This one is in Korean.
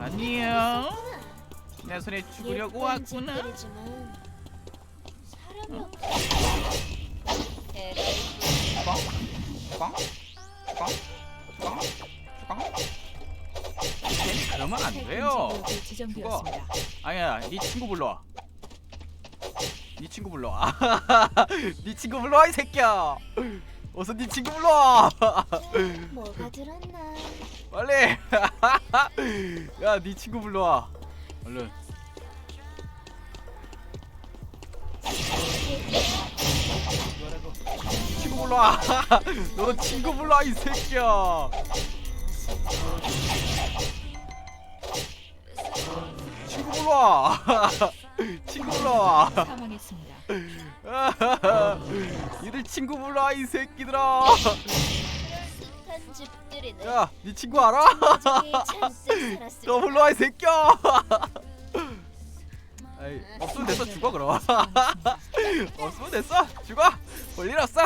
안녕. 내 손에 죽으려고 왔구나. 괜히 그러면 안 돼요. 생존 지정되었습니다. 아니야, 네 친구 불러와. 네 친구 불러와. 네 친구 불러와 이 새끼야. 어서 네 친구 불러와. 뭐가 들었나? 빨리. 야, 네 친구 불러와. 얼른. 친구 불러와. 너도 친구 불러와 이 새끼야. 친구 불러와. 친구 불러와. 사망했습니다. 이들 친구 불러와 이 새끼들아. 한 집들이네. 야, 네 친구 알아? 너 불러와 이 새끼야. 아이, 없으면 됐어 죽어 그럼. 없으면 됐어 죽어. 볼일 없어.